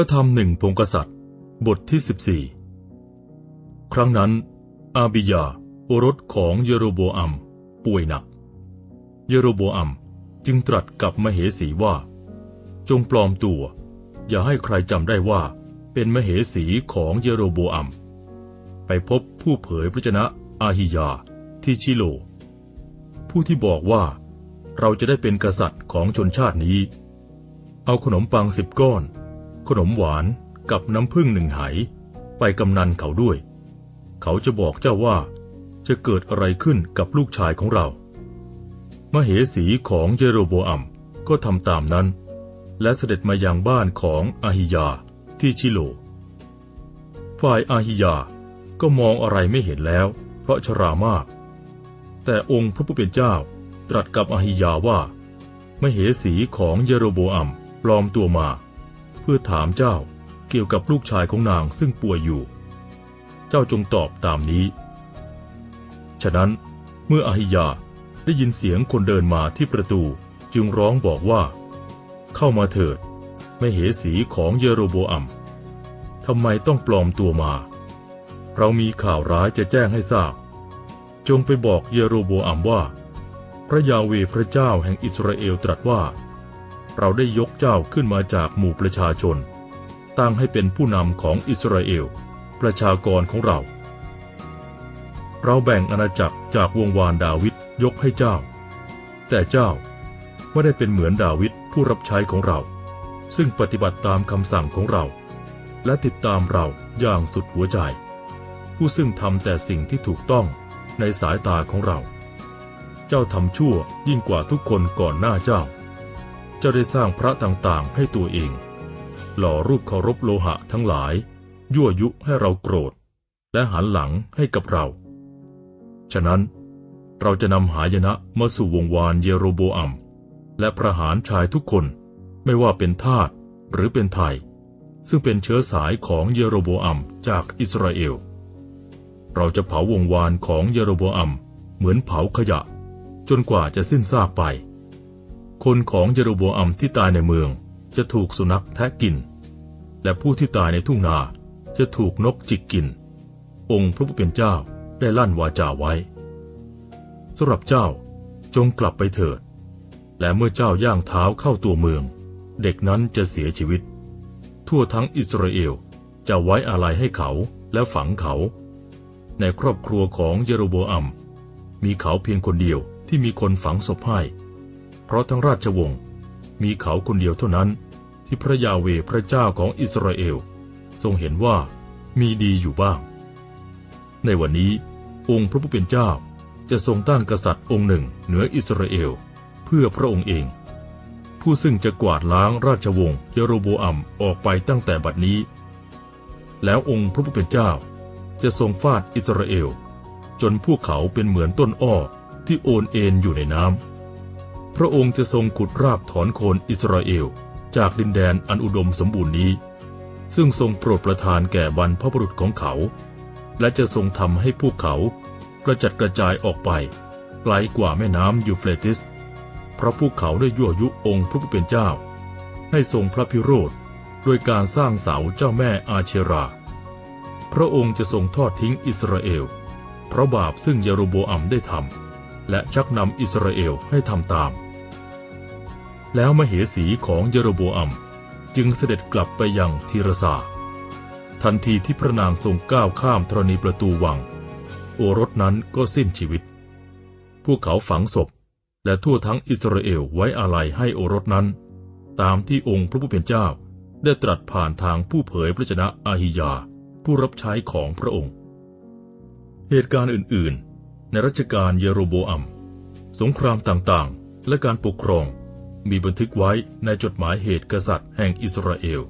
ระธรรมหนึ่งพงกษัตริย์ บทที่ 14 ครั้งนั้น อาบิยา โอรสของเยโรโบอัม ป่วยหนัก เยโรโบอัมจึงตรัสกับมเหสีว่า จงปลอมตัว อย่าให้ใครจำได้ว่าเป็นมเหสีของเยโรโบอัม ไปพบผู้เผยพระชนะอาฮิยาที่ชิโล ผู้ที่บอกว่าเราจะได้เป็นกษัตริย์ของชนชาตินี้ เอาขนมปังสิบก้อน ขนมหวานกับน้ำผึ้งหนึ่งไหไปกำนันเขาด้วย เขาจะบอกเจ้าว่า จะเกิดอะไรขึ้นกับลูกชายของเรา มเหสีของเยโรโบอัมก็ทำตามนั้น และเสด็จมายังบ้านของอาฮิยาที่ชิโล ฝ่ายอาฮิยาก็มองอะไรไม่เห็นแล้ว เพราะชรามาก แต่องค์พระผู้เป็นเจ้าตรัสกับอาฮิยาว่า มเหสีของเยโรโบอัมปลอมตัวมา พื่อถามเจ้าเกี่ยวกับลูกชายของนางซึ่งป่วยอยู่ เจ้าจงตอบตามนี้ ฉะนั้นเมื่ออาฮิยาได้ยินเสียงคนเดินมาที่ประตูจึงร้องบอกว่า เข้ามาเถิดไม่เหสีของเยโรโบอัมทำไมต้องปลอมตัวมา เรามีข่าวร้ายจะแจ้งให้ทราบ จงไปบอกเยโรโบอัมว่า พระยาเวพระเจ้าแห่งอิสราเอลตรัสว่า เราได้ยกเจ้าขึ้นมาจากหมู่ประชาชน ตั้งให้เป็นผู้นำของอิสราเอล ประชากรของเรา เราแบ่งอาณาจักรจากวงวานดาวิดยกให้เจ้า แต่เจ้าไม่ได้เป็นเหมือนดาวิดผู้รับใช้ของเรา ซึ่งปฏิบัติตามคำสั่งของเรา และติดตามเราอย่างสุดหัวใจ ผู้ซึ่งทำแต่สิ่งที่ถูกต้องในสายตาของเรา เจ้าทำชั่วยิ่งกว่าทุกคนก่อนหน้าเจ้า จ้าได้สร้างพระต่างๆ ให้ตัวเอง หล่อรูปเคารพโลหะทั้งหลาย ยั่วยุให้เราโกรธ และหันหลังให้กับเรา ฉะนั้นเราจะนำหายนะมาสู่วงวานเยโรโบอัม และประหารชายทุกคนไม่ว่าเป็นทาสหรือเป็นไทย ซึ่งเป็นเชื้อสายของเยโรโบอัมจากอิสราเอล เราจะเผาวงวานของเยโรโบอัมเหมือนเผาขยะ จนกว่าจะสิ้นซากไป คนของเยโรโบอัมที่ตายในเมืองจะถูกสุนัขแทะกิน และผู้ที่ตายในทุ่งนาจะถูกนกจิกกิน องค์พระผู้เป็นเจ้าได้ลั่นวาจาไว้สำหรับเจ้าจงกลับไปเถิด และเมื่อเจ้าย่างเท้าเข้าตัวเมือง เด็กนั้นจะเสียชีวิต ทั่วทั้งอิสราเอลจะไว้อาลัยให้เขาและฝังเขา ในครอบครัวของเยโรโบอัมมีเขาเพียงคนเดียวที่มีคนฝังศพให้ เพราะทั้งราชวงศ์มีเขาคนเดียวเท่านั้น ที่พระยาเวพระเจ้าของอิสราเอล ทรงเห็นว่ามีดีอยู่บ้าง ในวันนี้องค์พระผู้เป็นเจ้าจะทรงตั้งกษัตริย์องค์หนึ่งเหนืออิสราเอล เพื่อพระองค์เอง ผู้ซึ่งจะกวาดล้างราชวงศ์เยโรโบอัมออกไปตั้งแต่บัดนี้ แล้วองค์พระผู้เป็นเจ้าจะทรงฟาดอิสราเอล จนพวกเขาเป็นเหมือนต้นอ้อที่โอนเอ็นอยู่ในน้ำ พระองค์จะทรงขุดรากถอนโคนอิสราเอล จากดินแดนอันอุดมสมบูรณ์นี้ ซึ่งทรงโปรดประทานแก่บรรพบุรุษของเขา และจะทรงทำให้พวกเขากระจัดกระจายออกไปไกลกว่าแม่น้ำยูเฟรติส เพราะพวกเขาได้ยั่วยุองค์พระผู้เป็นเจ้า ให้ทรงพระพิโรธโดยการสร้างเสาเจ้าแม่อาเชรา พระองค์จะทรงทอดทิ้งอิสราเอล เพราะบาปซึ่งเยโรโบอัมได้ทำ และชักนำอิสราเอลให้ทำตาม แล้วมเหสีของเยโรโบอัมจึงเสด็จกลับไปยังทีรสาทันทีที่พระนางทรงก้าวข้ามธรณีประตูวัง โอรสนั้นก็สิ้นชีวิต พวกเขาฝังศพ และทั่วทั้งอิสราเอลไว้อาลัยให้โอรสนั้น ตามที่องค์พระผู้เป็นเจ้าได้ตรัสผ่านทางผู้เผยพระชนะอาฮิยา ผู้รับใช้ของพระองค์ เหตุการณ์อื่นๆ ในรัชกาลเยโรโบอัม สงครามต่างๆ และการปกครอง มีบันทึกไว้ในจดหมายเหตุกษัตริย์แห่งอิสราเอล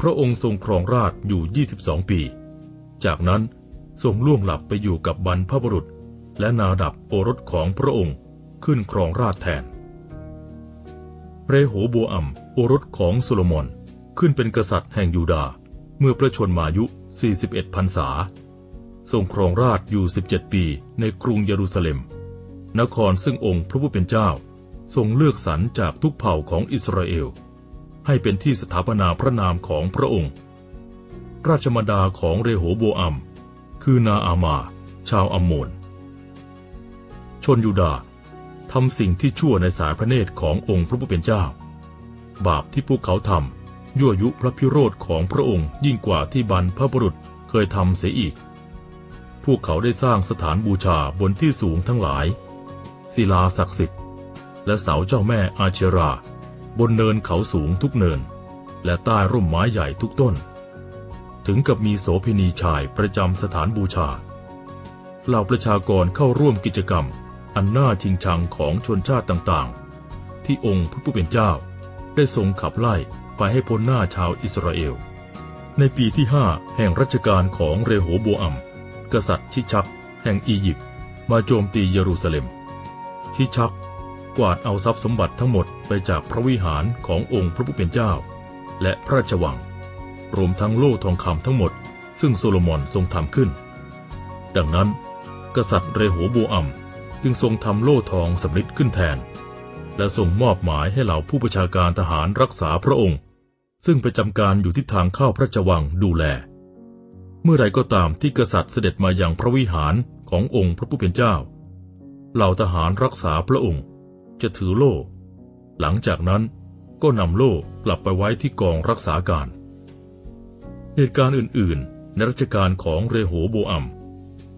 พระองค์ทรงครองราชอยู่ 22 ปี จากนั้นทรงล่วงหลับไปอยู่กับบรรพบุรุษ และนาดับโอรสของพระองค์ขึ้นครองราชแทน เรโหโบอัมโอรสของโซโลมอนขึ้นเป็นกษัตริย์แห่งยูดาห์เมื่อพระชนมายุ 41พรรษา ทรงครองราชอยู่ 17 ปีในกรุงเยรูซาเล็ม นครซึ่งองค์พระผู้เป็นเจ้า ทรงเลือกสรรจากทุกเผ่าของอิสราเอล ให้เป็นที่สถาปนาพระนามของพระองค์ ราชมดาของเรโหโบอัม คือนาอามา ชาวอัมโมน ชนยูดาทำสิ่งที่ชั่วในสายพระเนตรขององค์พระผู้เป็นเจ้า บาปที่พวกเขาทำยั่วยุพระพิโรธของพระองค์ยิ่งกว่าที่บรรพบุรุษเคยทำเสียอีก พวกเขาได้สร้างสถานบูชาบนที่สูงทั้งหลาย ศิลาศักดิ์สิทธิ์ และเสาเจ้าแม่อาเชรา บนเนินเขาสูงทุกเนิน และใต้ร่มไม้ใหญ่ทุกต้น ถึงกับมีโสเภณีชายประจำสถานบูชา เหล่าประชากรเข้าร่วมกิจกรรม อันน่าชิงชังของชนชาติต่างๆ ที่องค์พระผู้เป็นเจ้า ได้ทรงขับไล่ไปให้พ้นหน้าชาวอิสราเอล ในปีที่ห้าแห่งรัชกาลของเรโหโบอัม กษัตริย์ชิชักแห่งอียิปต์มาโจมตีเยรูซาเล็ม ชิชักกวาดเอาทรัพย์สมบัติทั้งหมดไปจากพระวิหารขององค์พระผู้เป็นเจ้า และพระราชวัง รวมทั้งโล่ทองคำทั้งหมด ซึ่งโซโลมอนทรงทำขึ้น ดังนั้น กษัตริย์เรโหโบอัมจึงทรงทำโล่ทองสำริดขึ้นแทน และทรงมอบหมายให้เหล่าผู้ประชาการทหารรักษาพระองค์ ซึ่งประจำการอยู่ที่ทางเข้าพระราชวังดูแล เมื่อใดก็ตามที่กษัตริย์เสด็จมาอย่างพระวิหารขององค์พระผู้เป็นเจ้า เหล่าทหารรักษาพระองค์ จะถือโล่ หลังจากนั้นก็นำโล่กลับไปไว้ที่กองรักษาการ เหตุการณ์อื่น ๆ ในรัชกาลของเรโหโบอัม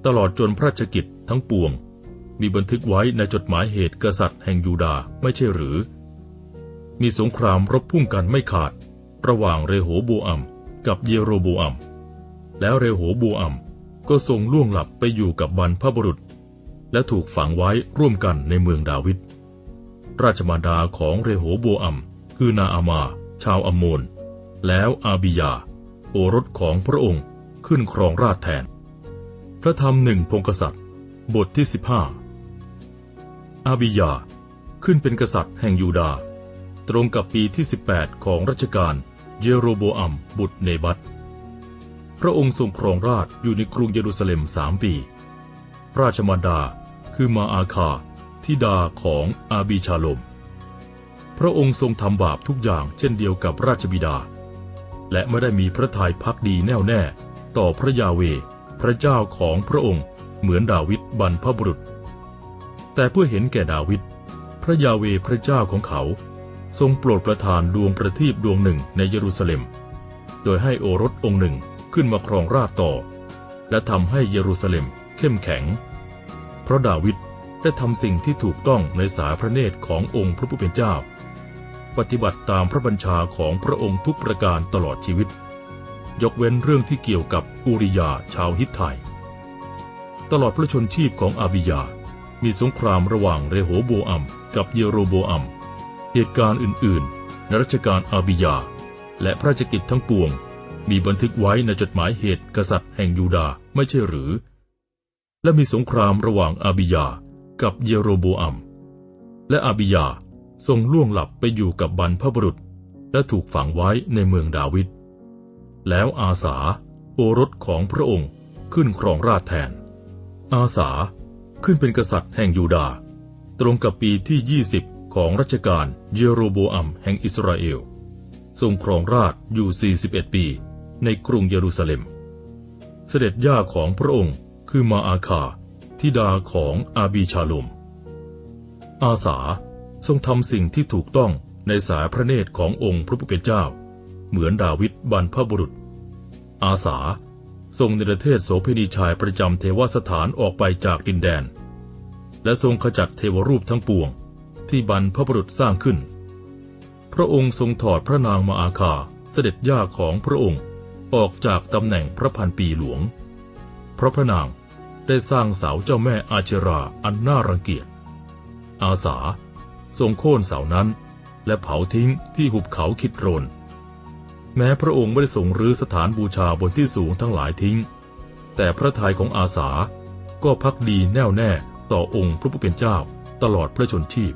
ตลอดจนพระราชกิจทั้งปวง มีบันทึกไว้ในจดหมายเหตุกษัตริย์แห่งยูดาไม่ใช่หรือ มีสงครามรบพุ่งกันไม่ขาด ระหว่างเรโหโบอัมกับเยโรโบอัม แล้วเรโหโบอัมก็ทรงล่วงหลับไปอยู่กับบรรพบุรุษ และถูกฝังไว้ร่วมกันในเมืองดาวิด ราชมารดาของเรโหโบอัมคือนาอามา ชาวอัมโมน แล้วอาบิยา โอรสของพระองค์ขึ้นครองราชแทน พระธรรมหนึ่งพงกษัตริย์ บทที่สิบห้าอาบิยาขึ้นเป็นกษัตริย์แห่งยูดา ตรงกับปีที่ 18 ของรัชกาลเยโรโบอัมบุตรเนบัต ระองค์ทรงครองราชอยู่ในกรุงเยรูซาเล็มสามปี ราชมารดาคือมาอาคาธิดาของอาบีชาลม พระองค์ทรงทำบาปทุกอย่างเช่นเดียวกับราชบิดา และไม่ได้มีพระทัยพักดีแน่วแน่ ต่อพระยาเว พระเจ้าของพระองค์เหมือนดาวิดบรรพบุรุษ แต่เพื่อเห็นแก่ดาวิดพระยาเวพระเจ้าของเขา ทรงโปรดประทานดวงประทีปดวงหนึ่งในเยรูซาเล็ม โดยให้โอรสองค์หนึ่ง ขึ้นมาครองราชต่อ และทำให้เยรูซาเล็มเข้มแข็ง เพราะดาวิดได้ทำสิ่งที่ถูกต้องในสายพระเนตรขององค์พระผู้เป็นเจ้า ปฏิบัติตามพระบัญชาของพระองค์ทุกประการตลอดชีวิต ยกเว้นเรื่องที่เกี่ยวกับอูริยาชาวฮิตไทย ตลอดพระชนชีพของอาบิยา มีสงครามระหว่างเรโหโบอัม กับเยโรโบอัม เหตุการณ์อื่น ๆ ในรัชกาลอาบิยา และพระราชกิจทั้งปวง มีบันทึกไว้ในจดหมายเหตุกษัตริย์แห่งยูดาห์ไม่ใช่หรือ และมีสงครามระหว่างอาบิยากับเยโรโบอัม และอาบิยาทรงล่วงหลับไปอยู่กับบรรพบุรุษ และถูกฝังไว้ในเมืองดาวิด แล้วอาสาโอรสของพระองค์ขึ้นครองราชแทน อาสาขึ้นเป็นกษัตริย์แห่งยูดาห์ตรงกับปีที่ 20 ของรัชกาลเยโรโบอัมแห่งอิสราเอล ทรงครองราชอยู่ 41 ปี ในกรุงเยรูซาเล็ม เสด็จย่าของพระองค์คือมาอาคาธิดาของอาบีชาโลมอาสาทรงทำสิ่งที่ถูกต้องในสายพระเนตรขององค์พระผู้เป็นเจ้า เหมือนดาวิดบรรพบุรุษ อาสาทรงเนประเทศโสเภณีชายประจำเทวสถานออกไปจากดินแดน และทรงขจัดเทวรูปทั้งปวงที่บรรพบุรุษสร้างขึ้น พระองค์ทรงถอดพระนางมาอาคาเสด็จย่าของพระองค์ ออกจากตำแหน่งพระพันปีหลวง เพราะพระนางได้สร้างเสาเจ้าแม่อาเชราอันน่ารังเกียจ อาสาทรงโค่นเสานั้น และเผาทิ้งที่หุบเขาคิดโรน แม้พระองค์ไม่ได้ทรงรื้อสถานบูชาบนที่สูงทั้งหลายทิ้ง แต่พระทัยของอาสาก็พักดีแน่วแน่ต่อองค์พระผู้เป็นเจ้าตลอดพระชนชีพ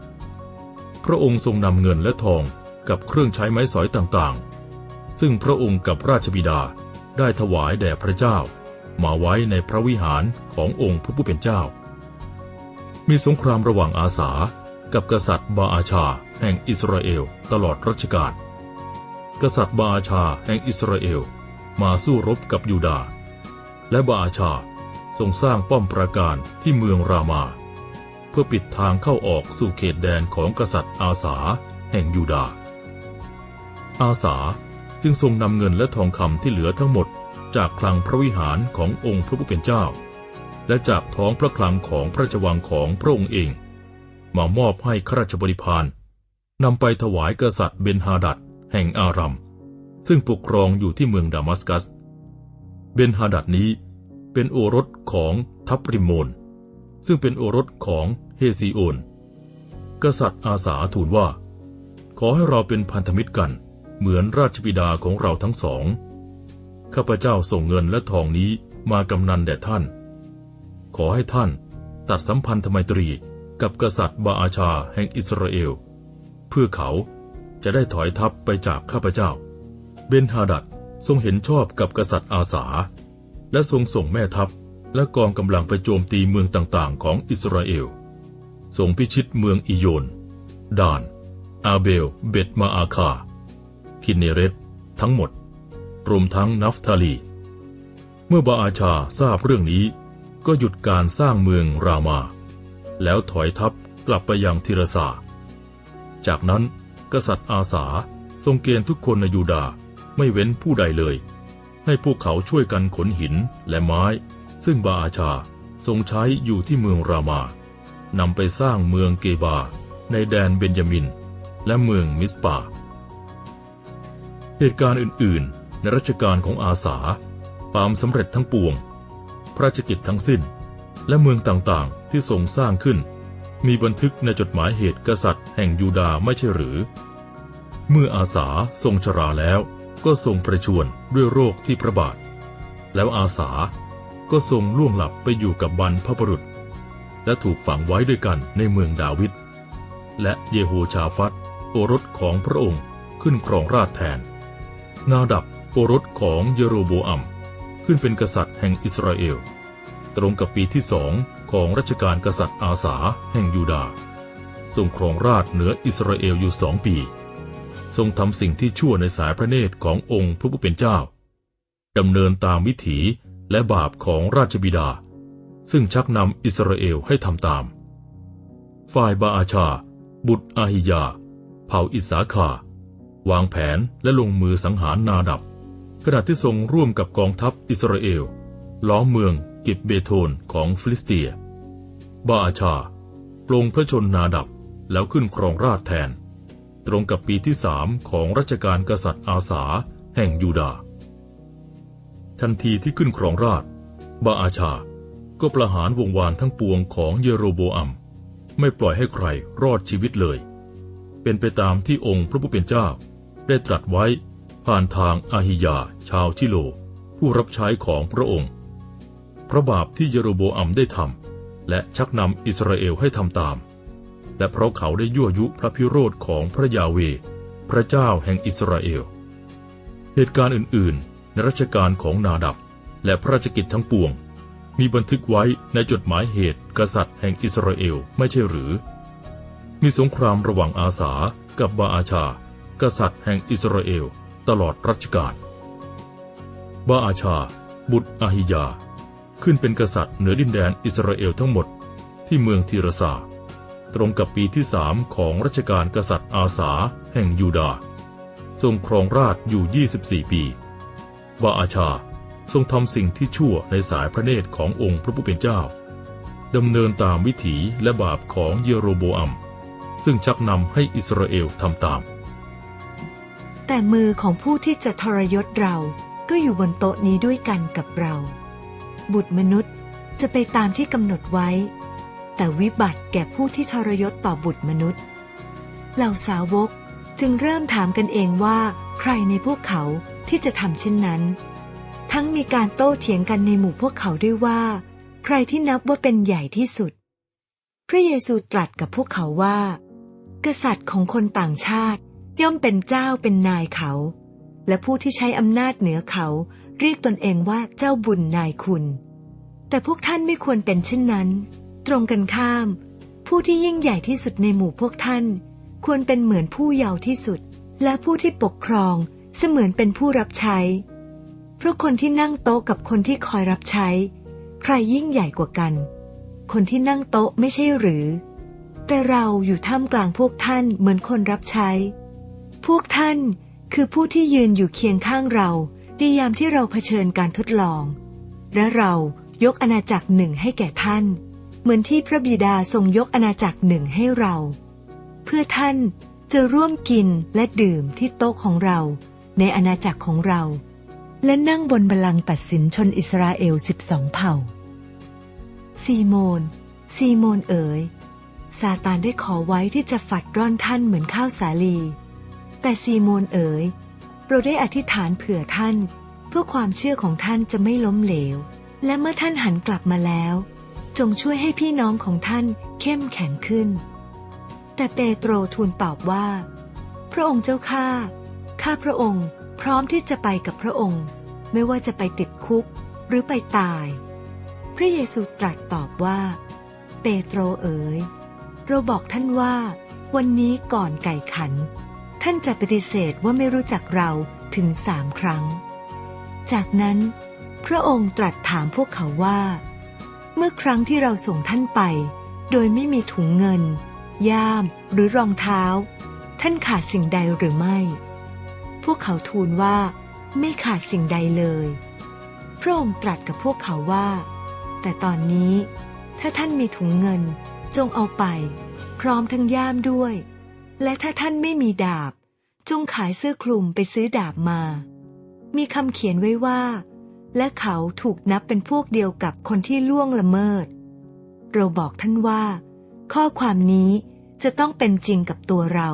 พระองค์ทรงนำเงินและทองกับเครื่องใช้ไม้สอยต่างๆ ซึ่งพระองค์กับราชบิดาได้ถวายแด่พระเจ้า มาไว้ในพระวิหารขององค์พระผู้เป็นเจ้า มีสงครามระหว่างอาสากับกษัตริย์บาอาชาแห่งอิสราเอลตลอดรัชกาล กษัตริย์บาอาชาแห่งอิสราเอลมาสู้รบกับยูดาห์และบาอาชาทรงสร้างป้อมปราการที่เมืองรามา เพื่อปิดทางเข้าออกสู่เขตแดนของกษัตริย์อาสาแห่งยูดาห์อาสา จึงทรงนำเงินและทองคำที่เหลือทั้งหมด จากคลังพระวิหารขององค์พระผู้เป็นเจ้า และจากท้องพระคลังของพระราชวังของพระองค์เอง มามอบให้ข้าราชบริพารนำไปถวายกษัตริย์เบนฮาดัดแห่งอารัม ซึ่งปกครองอยู่ที่เมืองดามัสกัส เบนฮาดัดนี้เป็นโอรสของทับริมโมนซึ่งเป็นโอรสของเฮซีโอน กษัตริย์อาสาทูลว่า ขอให้เราเป็นพันธมิตรกัน เหมือนราชบิดาของเราทั้งสอง ข้าพเจ้าส่งเงินและทองนี้มากำนันแด่ท่าน ขอให้ท่านตัดสัมพันธไมตรีกับกษัตริย์บาอาชาแห่งอิสราเอล เพื่อเขาจะได้ถอยทัพไปจากข้าพเจ้า เบนฮาดัดทรงเห็นชอบกับกษัตริย์อาสา และทรงส่งแม่ทัพและกองกำลังไปโจมตีเมืองต่างๆ ของอิสราเอลทรงพิชิตเมืองอิโยน ดาน อาเบล เบตมาอาคา คินเนเรตทั้งหมด รวมทั้งนัฟทาลี เมื่อบาอาชาทราบเรื่องนี้ ก็หยุดการสร้างเมืองรามา แล้วถอยทัพกลับไปยังทิรสาจากนั้นกษัตริย์อาสาทรงเกณฑ์ทุกคนในยูดาไม่เว้นผู้ใดเลย ให้พวกเขาช่วยกันขนหินและไม้ ซึ่งบาอาชาทรงใช้อยู่ที่เมืองรามานำไปสร้างเมืองเกบา ในแดนเบนยามิน และเมืองมิสปา เหตุการณ์อื่น ๆ ในรัชกาลของอาสาความสำเร็จทั้งปวง พระราชกิจทั้งสิ้น และเมืองต่าง ๆ ที่ทรงสร้างขึ้น มีบันทึกในจดหมายเหตุกษัตริย์แห่งยูดาห์ไม่ใช่หรือ เมื่ออาสาทรงชราแล้วก็ทรงประชวรด้วยโรคที่พระบาท แล้วอาสาก็ทรงล่วงหลับไปอยู่กับบรรพบุรุษ และถูกฝังไว้ด้วยกันในเมืองดาวิดและเยโฮชาฟัตโอรสของพระองค์ขึ้นครองราชแทน นาดับโอรสของเยโรโบอัม ขึ้นเป็นกษัตริย์แห่งอิสราเอล ตรงกับปีที่สองของรัชกาลกษัตริย์อาสาแห่งยูดาห์ทรงครองราชเหนืออิสราเอลอยู่สองปี ทรงทำสิ่งที่ชั่วในสายพระเนตรขององค์พระผู้เป็นเจ้าดำเนินตามวิถีและบาปของราชบิดา ซึ่งชักนำอิสราเอลให้ทำตาม ฝ่ายบาอาชา บุตรอาหิยา เผ่าอิสาคา วางแผนและลงมือสังหารนาดับ ขณะที่ทรงร่วมกับกองทัพอิสราเอล ล้อมเมืองกิบเบโทนของฟิลิสเตีย บาอาชาปลงพระชนนาดับแล้วขึ้นครองราชแทน ตรงกับปีที่สามของรัชกาลกษัตริย์อาสาแห่งยูดาห์ทันทีที่ขึ้นครองราชบาอาชาก็ประหารวงวานทั้งปวงของเยโรโบอัม ไม่ปล่อยให้ใครรอดชีวิตเลย เป็นไปตามที่องค์พระผู้เป็นเจ้า ได้ตรัสไว้ผ่านทางอาหิยาชาวชิโล ผู้รับใช้ของพระองค์ พระบาปที่เยโรโบอัมได้ทำและชักนำอิสราเอลให้ทำตาม และเพราะเขาได้ยั่วยุพระพิโรธของพระยาเว พระเจ้าแห่งอิสราเอล เหตุการณ์อื่น ๆ ในรัชกาลของนาดับ และพระราชกิจทั้งปวง มีบันทึกไว้ในจดหมายเหตุกษัตริย์แห่งอิสราเอลไม่ใช่หรือ มีสงครามระหว่างอาสากับบาอาชา กษัตริย์แห่งอิสราเอลตลอดรัชกาลบาอาชา บุตรอาหิยา ขึ้นเป็นกษัตริย์เหนือดินแดนอิสราเอลทั้งหมดที่เมืองทีรสาตรงกับปีที่สามของรัชกาลกษัตริย์อาสาแห่งยูดา ทรงครองราชย์อยู่ 24 ปีบาอาชาทรงทำสิ่งที่ชั่วในสายพระเนตรขององค์พระผู้เป็นเจ้า ดำเนินตามวิถีและบาปของเยโรโบอัม ซึ่งชักนำให้อิสราเอลทำตาม แต่มือของผู้ที่จะทรยศเราก็อยู่บนโต๊ะนี้ด้วยกันกับเรา บุตรมนุษย์จะไปตามที่กำหนดไว้ แต่วิบัติแก่ผู้ที่ทรยศต่อบุตรมนุษย์ เหล่าสาวกจึงเริ่มถามกันเองว่า ใครในพวกเขาที่จะทำเช่นนั้น ทั้งมีการโต้เถียงกันในหมู่พวกเขาด้วยว่า ใครที่นับว่าเป็นใหญ่ที่สุด พระเยซูตรัสกับพวกเขาว่า กษัตริย์ของคนต่างชาติ ย่อมเป็นเจ้าเป็นนายเขา และผู้ที่ใช้อำนาจเหนือเขา เรียกตนเองว่าเจ้าบุญนายคุณ แต่พวกท่านไม่ควรเป็นเช่นนั้น ตรงกันข้าม ผู้ที่ยิ่งใหญ่ที่สุดในหมู่พวกท่าน ควรเป็นเหมือนผู้เยาว์ที่สุด และผู้ที่ปกครองเสมือนเป็นผู้รับใช้ เพราะคนที่นั่งโต๊ะกับคนที่คอยรับใช้ ใครยิ่งใหญ่กว่ากัน คนที่นั่งโต๊ะไม่ใช่หรือ แต่เราอยู่ท่ามกลางพวกท่านเหมือนคนรับใช้ พวกท่านคือผู้ที่ยืนอยู่เคียงข้างเราในยามที่เราเผชิญการทดลอง และเรายกอาณาจักรหนึ่งให้แก่ท่าน เหมือนที่พระบิดาทรงยกอาณาจักรหนึ่งให้เรา เพื่อท่านจะร่วมกินและดื่มที่โต๊ะของเรา ในอาณาจักรของเรา และนั่งบนบัลลังก์ตัดสินชนอิสราเอลสิบสองเผ่า ซีโมน ซีโมนเอ๋ยซาตานได้ขอไว้ที่จะฝัดร่อนท่านเหมือนข้าวสาลี แต่ซีโมนเอ๋ยเราได้อธิษฐานเผื่อท่าน เพื่อความเชื่อของท่านจะไม่ล้มเหลว และเมื่อท่านหันกลับมาแล้ว จงช่วยให้พี่น้องของท่านเข้มแข็งขึ้น แต่เปโตรทูลตอบว่า พระองค์เจ้าข้าข้าพระองค์ พร้อมที่จะไปกับพระองค์ ไม่ว่าจะไปติดคุกหรือไปตาย พระเยซูตรัสตอบว่า เปโตรเอ๋ยเราบอกท่านว่า วันนี้ก่อนไก่ขัน ท่านจะปฏิเสธว่าไม่รู้จักเราถึงสามครั้ง จากนั้น พระองค์ตรัสถามพวกเขาว่า เมื่อครั้งที่เราส่งท่านไป โดยไม่มีถุงเงิน ย่ามหรือรองเท้า ท่านขาดสิ่งใดหรือไม่ พวกเขาทูลว่า ไม่ขาดสิ่งใดเลย พระองค์ตรัสกับพวกเขาว่า แต่ตอนนี้ ถ้าท่านมีถุงเงินจงเอาไป พร้อมทั้งย่ามด้วยและถ้าท่านไม่มีดาบ จงขายเสื้อคลุมไปซื้อดาบมา มีคำเขียนไว้ว่า และเขาถูกนับเป็นพวกเดียวกับคนที่ล่วงละเมิด เราบอกท่านว่า ข้อความนี้จะต้องเป็นจริงกับตัวเรา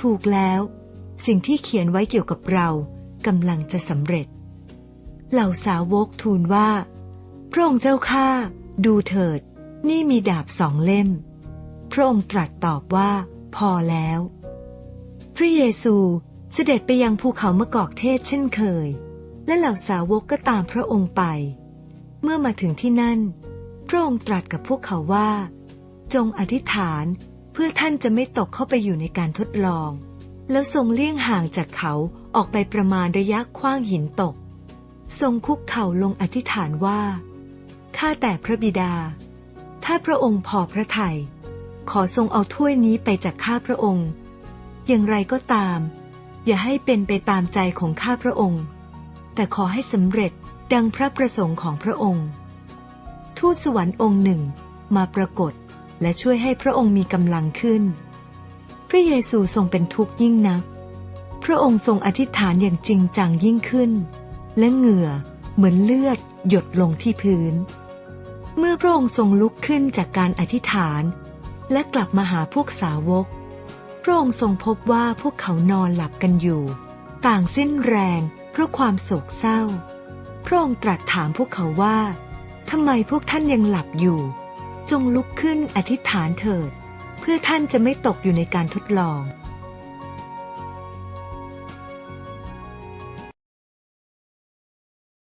ถูกแล้ว สิ่งที่เขียนไว้เกี่ยวกับเรากำลังจะสำเร็จ เหล่าสาวกทูลว่า พระองค์เจ้าข้าดูเถิด นี่มีดาบสองเล่ม พระองค์ตรัสตอบว่า พอแล้ว พระเยซูเสด็จไปยังภูเขามะกอกเทศเช่นเคย และเหล่าสาวกก็ตามพระองค์ไป เมื่อมาถึงที่นั่น พระองค์ตรัสกับพวกเขาว่า จงอธิษฐานเพื่อท่านจะไม่ตกเข้าไปอยู่ในการทดลอง แล้วทรงเลี่ยงห่างจากเขาออกไปประมาณระยะคว้างหินตก ทรงคุกเข่าลงอธิษฐานว่า ข้าแต่พระบิดา ถ้าพระองค์พอพระทยัยขอทรงเอาถ้วยนี้ไปจากข้าพระองค์ อย่างไรก็ตาม อย่าให้เป็นไปตามใจของข้าพระองค์ แต่ขอให้สำเร็จดังพระประสงค์ของพระองค์ ทูตสวรรค์องค์หนึ่งมาปรากฏและช่วยให้พระองค์มีกำลังขึ้น พระเยซูทรงเป็นทุกข์ยิ่งนัก พระองค์ทรงอธิษฐานอย่างจริงจังยิ่งขึ้น และเหงื่อเหมือนเลือดหยดลงที่พื้น เมื่อพระองค์ทรงลุกขึ้นจากการอธิษฐาน และกลับมาหาพวกสาวก พระองค์ทรงพบว่าพวกเขานอนหลับกันอยู่ ต่างสิ้นแรงเพราะความโศกเศร้า พระองค์ตรัสถามพวกเขาว่าทำไมพวกท่านยังหลับอยู่ จงลุกขึ้นอธิษฐานเถิด เพื่อท่านจะไม่ตกอยู่ในการทดลอง